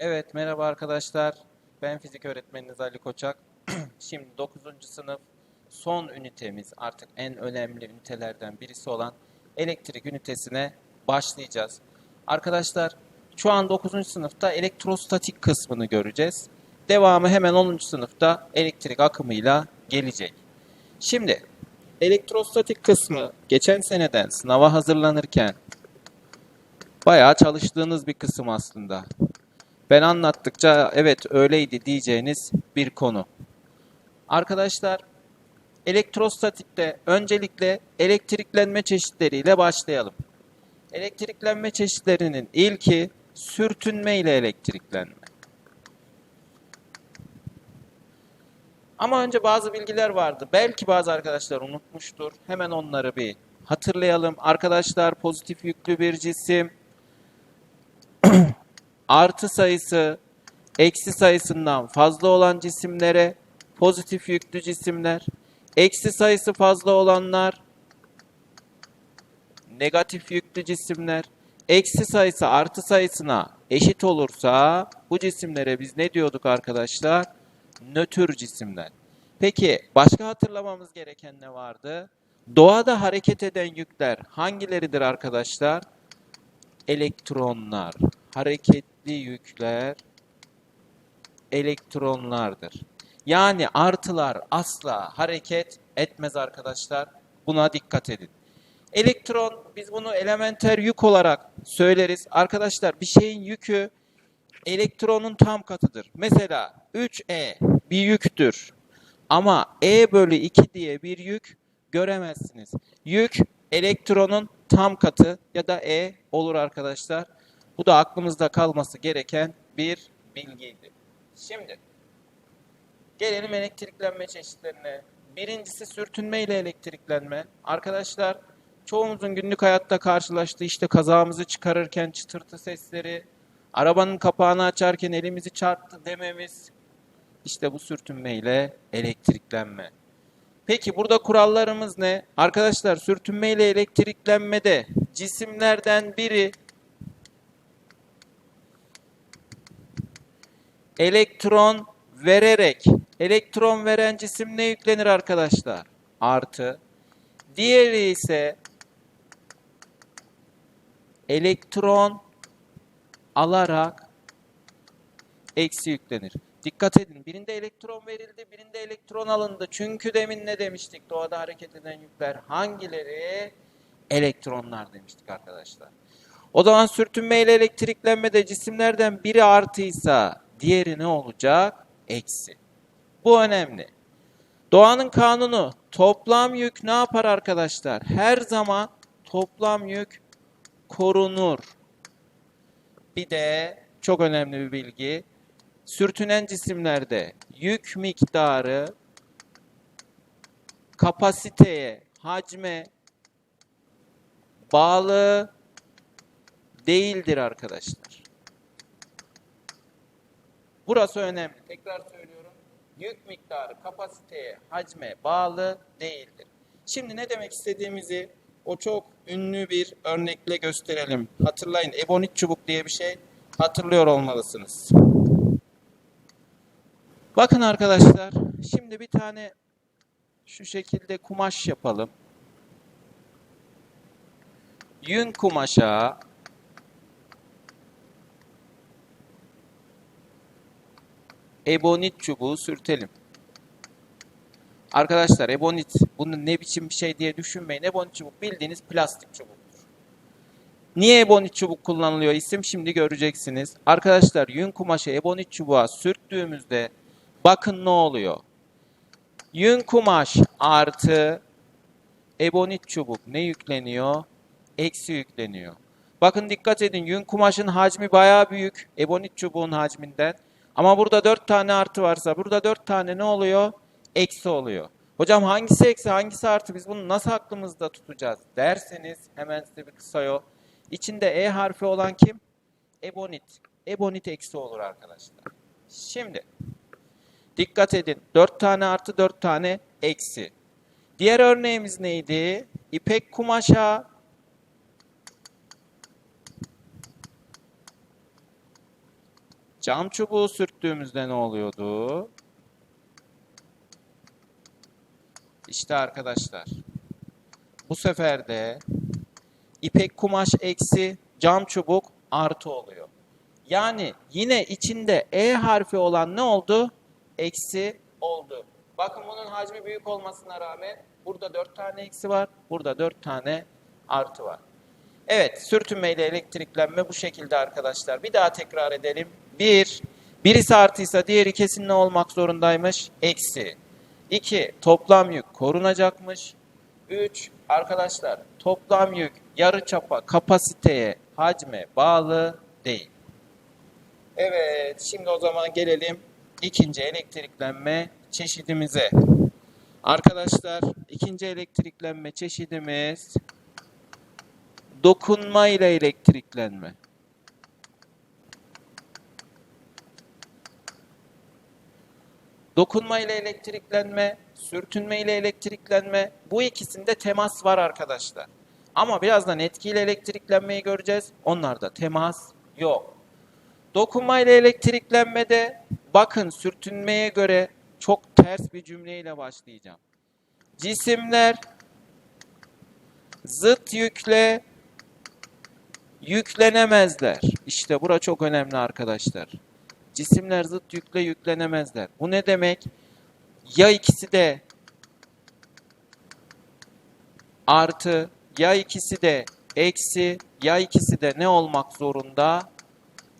Evet, merhaba arkadaşlar. Ben fizik öğretmeniniz Ali Koçak. Şimdi 9. sınıf son ünitemiz artık en önemli ünitelerden birisi olan elektrik ünitesine başlayacağız. Arkadaşlar şu an 9. sınıfta elektrostatik kısmını göreceğiz. Devamı hemen 10. sınıfta elektrik akımıyla gelecek. Şimdi elektrostatik kısmı geçen seneden sınava hazırlanırken bayağı çalıştığınız bir kısım aslında. Ben anlattıkça evet öyleydi diyeceğiniz bir konu. Arkadaşlar elektrostatikte öncelikle elektriklenme çeşitleriyle başlayalım. Elektriklenme çeşitlerinin ilki sürtünme ile elektriklenme. Ama önce bazı bilgiler vardı. Belki bazı arkadaşlar unutmuştur. Hemen onları bir hatırlayalım. Arkadaşlar pozitif yüklü bir cisim artı sayısı eksi sayısından fazla olan cisimlere pozitif yüklü cisimler, eksi sayısı fazla olanlar negatif yüklü cisimler, eksi sayısı artı sayısına eşit olursa bu cisimlere biz ne diyorduk arkadaşlar? Nötr cisimler. Peki başka hatırlamamız gereken ne vardı? Doğada hareket eden yükler hangileridir arkadaşlar? Elektronlar. Hareketli yükler elektronlardır. Yani artılar asla hareket etmez arkadaşlar. Buna dikkat edin. Elektron biz bunu elementer yük olarak söyleriz. Arkadaşlar bir şeyin yükü elektronun tam katıdır. Mesela 3E bir yüktür. Ama E bölü 2 diye bir yük göremezsiniz. Yük elektronun tam katı ya da E olur arkadaşlar. Bu da aklımızda kalması gereken bir bilgiydi. Şimdi gelelim elektriklenme çeşitlerine. Birincisi sürtünme ile elektriklenme. Arkadaşlar çoğumuzun günlük hayatta karşılaştığı işte kazamızı çıkarırken çıtırtı sesleri, arabanın kapağını açarken elimizi çarptı dememiz, işte bu sürtünme ile elektriklenme. Peki burada kurallarımız ne? Arkadaşlar sürtünme ile elektriklenmede cisimlerden biri elektron vererek elektron veren cisim ne yüklenir arkadaşlar? Artı. Diğeri ise elektron alarak eksi yüklenir. Dikkat edin. Birinde elektron verildi, birinde elektron alındı. Çünkü demin ne demiştik? Doğada hareket eden yükler hangileri? Elektronlar demiştik arkadaşlar. O zaman sürtünme ile elektriklenmede cisimlerden biri artıysa diğeri ne olacak? Eksi. Bu önemli. Doğanın kanunu toplam yük ne yapar arkadaşlar? Her zaman toplam yük korunur. Bir de çok önemli bir bilgi. Sürtünen cisimlerde yük miktarı kapasiteye, hacme bağlı değildir arkadaşlar. Burası önemli. Tekrar söylüyorum. Yük miktarı kapasiteye, hacme bağlı değildir. Şimdi ne demek istediğimizi o çok ünlü bir örnekle gösterelim. Hatırlayın ebonit çubuk diye bir şey hatırlıyor olmalısınız. Bakın arkadaşlar, şimdi bir tane şu şekilde kumaş yapalım. Yün kumaşa ebonit çubuğu sürtelim. Arkadaşlar ebonit bunu ne biçim bir şey diye düşünmeyin. Ebonit çubuk bildiğiniz plastik çubuktur. Niye ebonit çubuk kullanılıyor isim şimdi göreceksiniz. Arkadaşlar yün kumaşı ebonit çubuğa sürttüğümüzde bakın ne oluyor. Yün kumaş artı ebonit çubuk ne yükleniyor? Eksi yükleniyor. Bakın dikkat edin yün kumaşın hacmi bayağı büyük. Ebonit çubuğun hacminden. Ama burada 4 tane artı varsa burada 4 tane ne oluyor? Eksi oluyor. Hocam hangisi eksi hangisi artı biz bunu nasıl aklımızda tutacağız derseniz hemen size bir kısa yol. İçinde E harfi olan kim? Ebonit. Ebonit eksi olur arkadaşlar. Şimdi dikkat edin 4 tane artı 4 tane eksi. Diğer örneğimiz neydi? İpek kumaşa Cam çubuğu sürttüğümüzde ne oluyordu? İşte arkadaşlar. Bu sefer de ipek kumaş eksi cam çubuk artı oluyor. Yani yine içinde E harfi olan ne oldu? Eksi oldu. Bakın bunun hacmi büyük olmasına rağmen burada 4 tane eksi var. Burada 4 tane artı var. Evet, sürtünme ile elektriklenme bu şekilde arkadaşlar. Bir daha tekrar edelim. 1. Birisi artıysa diğeri kesin ne olmak zorundaymış? Eksi. 2. Toplam yük korunacakmış. 3. Arkadaşlar toplam yük yarıçapa kapasiteye, hacme bağlı değil. Evet, şimdi o zaman gelelim ikinci elektriklenme çeşidimize. Arkadaşlar ikinci elektriklenme çeşidimiz dokunma ile elektriklenme. Dokunma ile elektriklenme, sürtünme ile elektriklenme bu ikisinde temas var arkadaşlar. Ama birazdan etkiyle elektriklenmeyi göreceğiz. Onlarda temas yok. Dokunma ile elektriklenmede bakın sürtünmeye göre çok ters bir cümleyle başlayacağım. Cisimler zıt yükle yüklenemezler. İşte bura çok önemli arkadaşlar. Cisimler zıt yükle yüklenemezler. Bu ne demek? Ya ikisi de artı, ya ikisi de eksi, ya ikisi de ne olmak zorunda?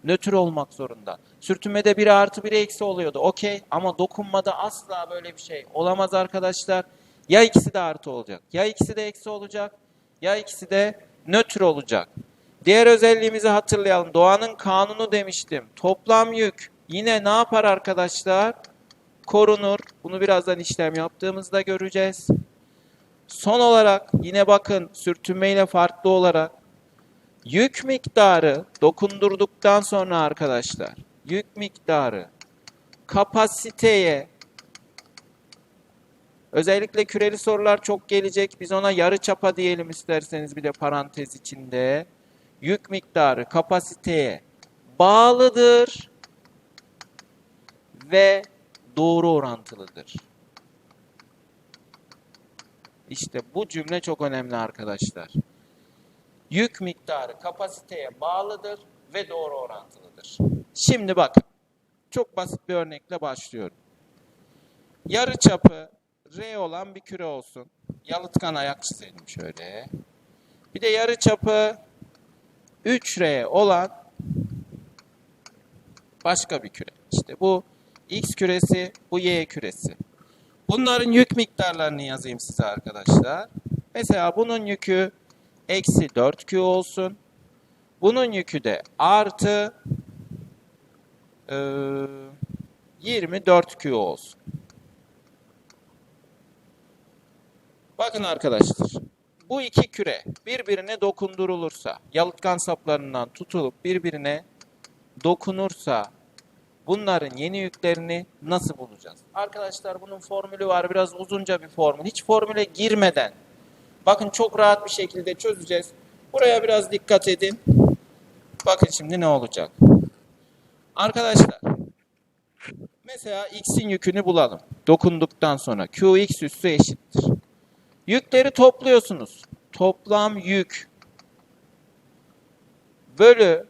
Nötr olmak zorunda. Sürtünmede biri artı biri eksi oluyordu. Okey ama dokunmada asla böyle bir şey olamaz arkadaşlar. Ya ikisi de artı olacak, ya ikisi de eksi olacak, ya ikisi de nötr olacak. Diğer özelliğimizi hatırlayalım. Doğanın kanunu demiştim. Toplam yük yine ne yapar arkadaşlar? Korunur. Bunu birazdan işlem yaptığımızda göreceğiz. Son olarak yine bakın sürtünmeyle farklı olarak yük miktarı dokundurduktan sonra arkadaşlar yük miktarı kapasiteye özellikle küreli sorular çok gelecek. Biz ona yarı çapa diyelim isterseniz bir de parantez içinde yük miktarı kapasiteye bağlıdır ve doğru orantılıdır. İşte bu cümle çok önemli arkadaşlar. Yük miktarı kapasiteye bağlıdır ve doğru orantılıdır. Şimdi bakın. Çok basit bir örnekle başlıyorum. Yarı çapı R olan bir küre olsun. Yalıtkan ayak çizelim şöyle. Bir de yarı çapı 3R olan başka bir küre. İşte bu X küresi, bu Y küresi. Bunların yük miktarlarını yazayım size arkadaşlar. Mesela bunun yükü eksi 4Q olsun. Bunun yükü de artı e, 24Q olsun. Bakın arkadaşlar. Bu iki küre birbirine dokundurulursa, yalıtkan saplarından tutulup birbirine dokunursa bunların yeni yüklerini nasıl bulacağız? Arkadaşlar bunun formülü var. Biraz uzunca bir formül. Hiç formüle girmeden bakın çok rahat bir şekilde çözeceğiz. Buraya biraz dikkat edin. Bakın şimdi ne olacak? Arkadaşlar mesela x'in yükünü bulalım. Dokunduktan sonra qx üssü eşittir. Yükleri topluyorsunuz. Toplam yük bölü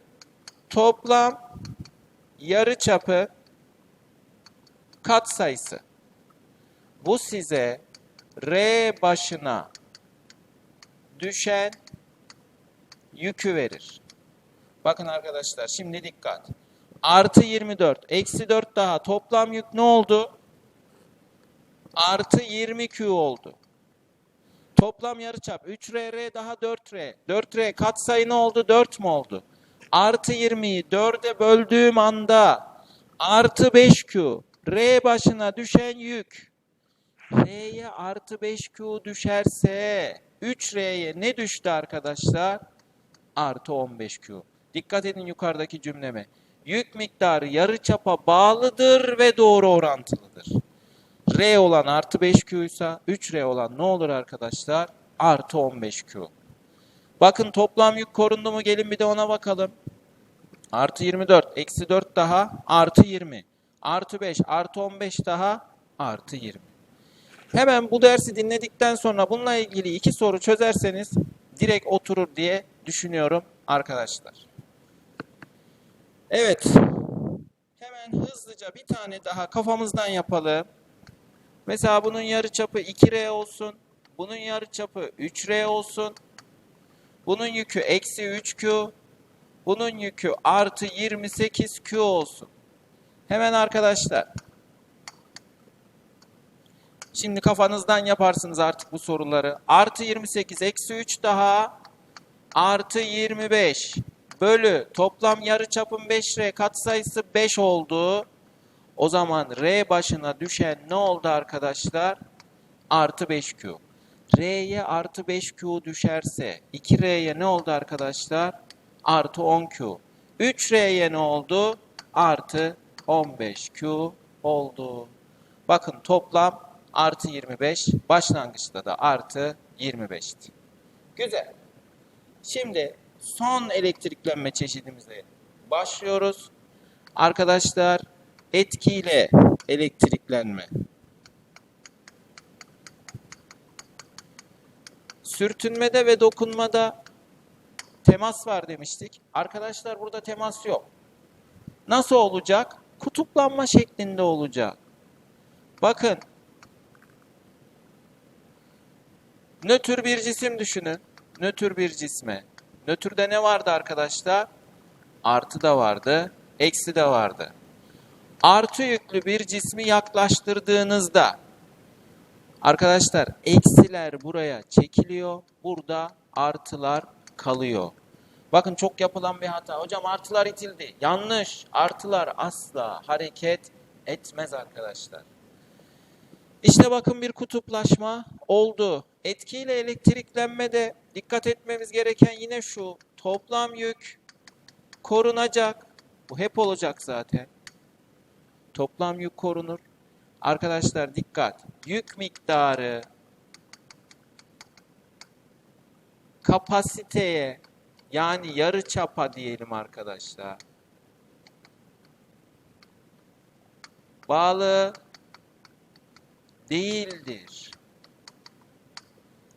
toplam yarıçapı katsayısı. Bu size R başına düşen yükü verir. Bakın arkadaşlar şimdi dikkat. Artı 24, eksi 4 daha toplam yük ne oldu? Artı 20Q oldu. Toplam yarıçap 3R daha 4R. 4R katsayı ne oldu? 4 mu oldu? Artı 20'yi 4'e böldüğüm anda artı 5Q. R başına düşen yük. R'ye artı 5Q düşerse 3R'ye ne düştü arkadaşlar? Artı 15Q. Dikkat edin yukarıdaki cümleme. Yük miktarı yarıçapa bağlıdır ve doğru orantılıdır. R olan artı 5Q ise 3R olan ne olur arkadaşlar? Artı 15Q. Bakın toplam yük korundu mu? Gelin bir de ona bakalım. Artı 24. Eksi 4 daha. Artı 20. Artı 5. Artı 15 daha. Artı 20. Hemen bu dersi dinledikten sonra bununla ilgili iki soru çözerseniz direkt oturur diye düşünüyorum arkadaşlar. Evet. Hemen hızlıca bir tane daha kafamızdan yapalım. Mesela bunun yarıçapı 2R olsun. Bunun yarıçapı 3R olsun. Bunun yükü eksi 3Q. Bunun yükü artı 28Q olsun. Hemen arkadaşlar. Şimdi kafanızdan yaparsınız artık bu soruları. Artı 28 eksi 3 daha artı 25 bölü toplam yarıçapın 5R katsayısı 5 oldu. O zaman R başına düşen ne oldu arkadaşlar? Artı 5Q. R'ye artı 5Q düşerse 2R'ye ne oldu arkadaşlar? Artı 10Q. 3R'ye ne oldu? Artı 15Q oldu. Bakın toplam artı 25. Başlangıçta da artı 25'ti. Güzel. Şimdi son elektriklenme çeşidimize başlıyoruz. Arkadaşlar etkiyle elektriklenme. Sürtünmede ve dokunmada temas var demiştik. Arkadaşlar burada temas yok. Nasıl olacak? Kutuplanma şeklinde olacak. Bakın. Nötr bir cisim düşünün. Nötr bir cisme. Nötrde ne vardı arkadaşlar? Artı da vardı, eksi de vardı. Artı yüklü bir cismi yaklaştırdığınızda arkadaşlar eksiler buraya çekiliyor. Burada artılar kalıyor. Bakın çok yapılan bir hata. Hocam artılar itildi. Yanlış. Artılar asla hareket etmez arkadaşlar. İşte bakın bir kutuplaşma oldu. Etkiyle elektriklenmede dikkat etmemiz gereken yine şu. Toplam yük korunacak. Bu hep olacak zaten. Toplam yük korunur. Arkadaşlar dikkat. Yük miktarı kapasiteye yani yarı çapa diyelim arkadaşlar. Bağlı değildir.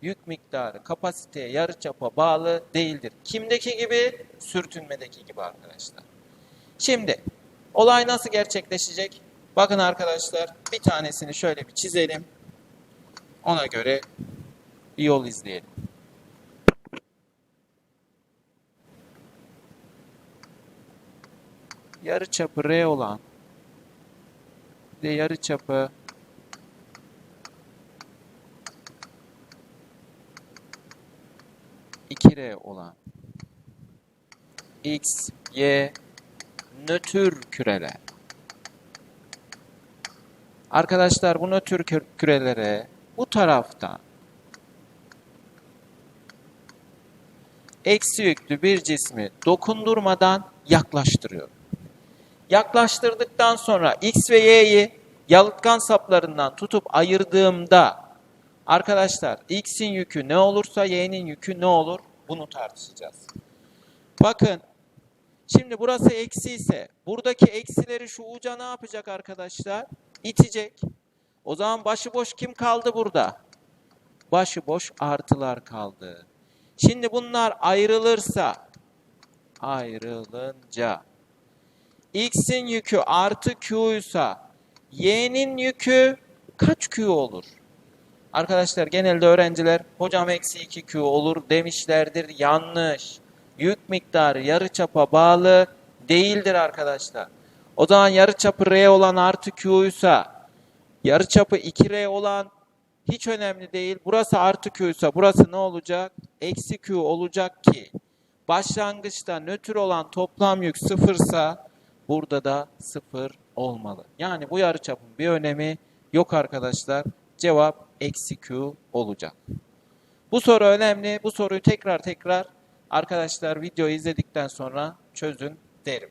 Yük miktarı kapasiteye yarı çapa bağlı değildir. Kimdeki gibi? Sürtünmedeki gibi arkadaşlar. Şimdi olay nasıl gerçekleşecek? Bakın arkadaşlar bir tanesini şöyle bir çizelim. Ona göre bir yol izleyelim. yarı çapı R olan ve yarı çapı iki R olan X, Y nötr küreler. Arkadaşlar bu nötr kürelere bu taraftan eksi yüklü bir cismi dokundurmadan yaklaştırıyor. Yaklaştırdıktan sonra X ve Y'yi yalıtkan saplarından tutup ayırdığımda arkadaşlar X'in yükü ne olursa Y'nin yükü ne olur? Bunu tartışacağız. Bakın şimdi burası eksi ise buradaki eksileri şu uca ne yapacak arkadaşlar? İtecek. O zaman başıboş kim kaldı burada? Başıboş artılar kaldı. Şimdi bunlar ayrılırsa ayrılınca x'in yükü artı q ise y'nin yükü kaç q olur? Arkadaşlar genelde öğrenciler hocam eksi 2q olur demişlerdir. Yanlış. Yük miktarı yarıçapa bağlı değildir arkadaşlar. O zaman yarıçapı r olan artı q ise yarıçapı 2r olan hiç önemli değil. Burası artı q ise burası ne olacak? Eksi q olacak ki başlangıçta nötr olan toplam yük sıfırsa burada da sıfır olmalı. Yani bu yarıçapın bir önemi yok arkadaşlar. Cevap eksi Q olacak. Bu soru önemli. Bu soruyu tekrar tekrar arkadaşlar videoyu izledikten sonra çözün derim.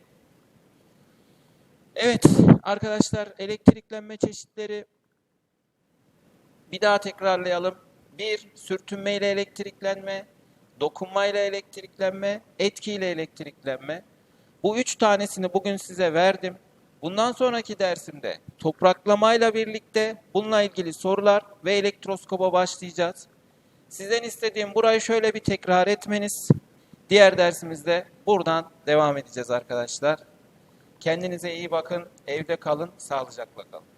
Evet arkadaşlar elektriklenme çeşitleri bir daha tekrarlayalım. Bir, sürtünmeyle elektriklenme, dokunmayla elektriklenme, etkiyle elektriklenme. Bu üç tanesini bugün size verdim. Bundan sonraki dersimde topraklamayla birlikte bununla ilgili sorular ve elektroskopa başlayacağız. Sizden istediğim burayı şöyle bir tekrar etmeniz. Diğer dersimizde buradan devam edeceğiz arkadaşlar. Kendinize iyi bakın, evde kalın, sağlıcakla kalın.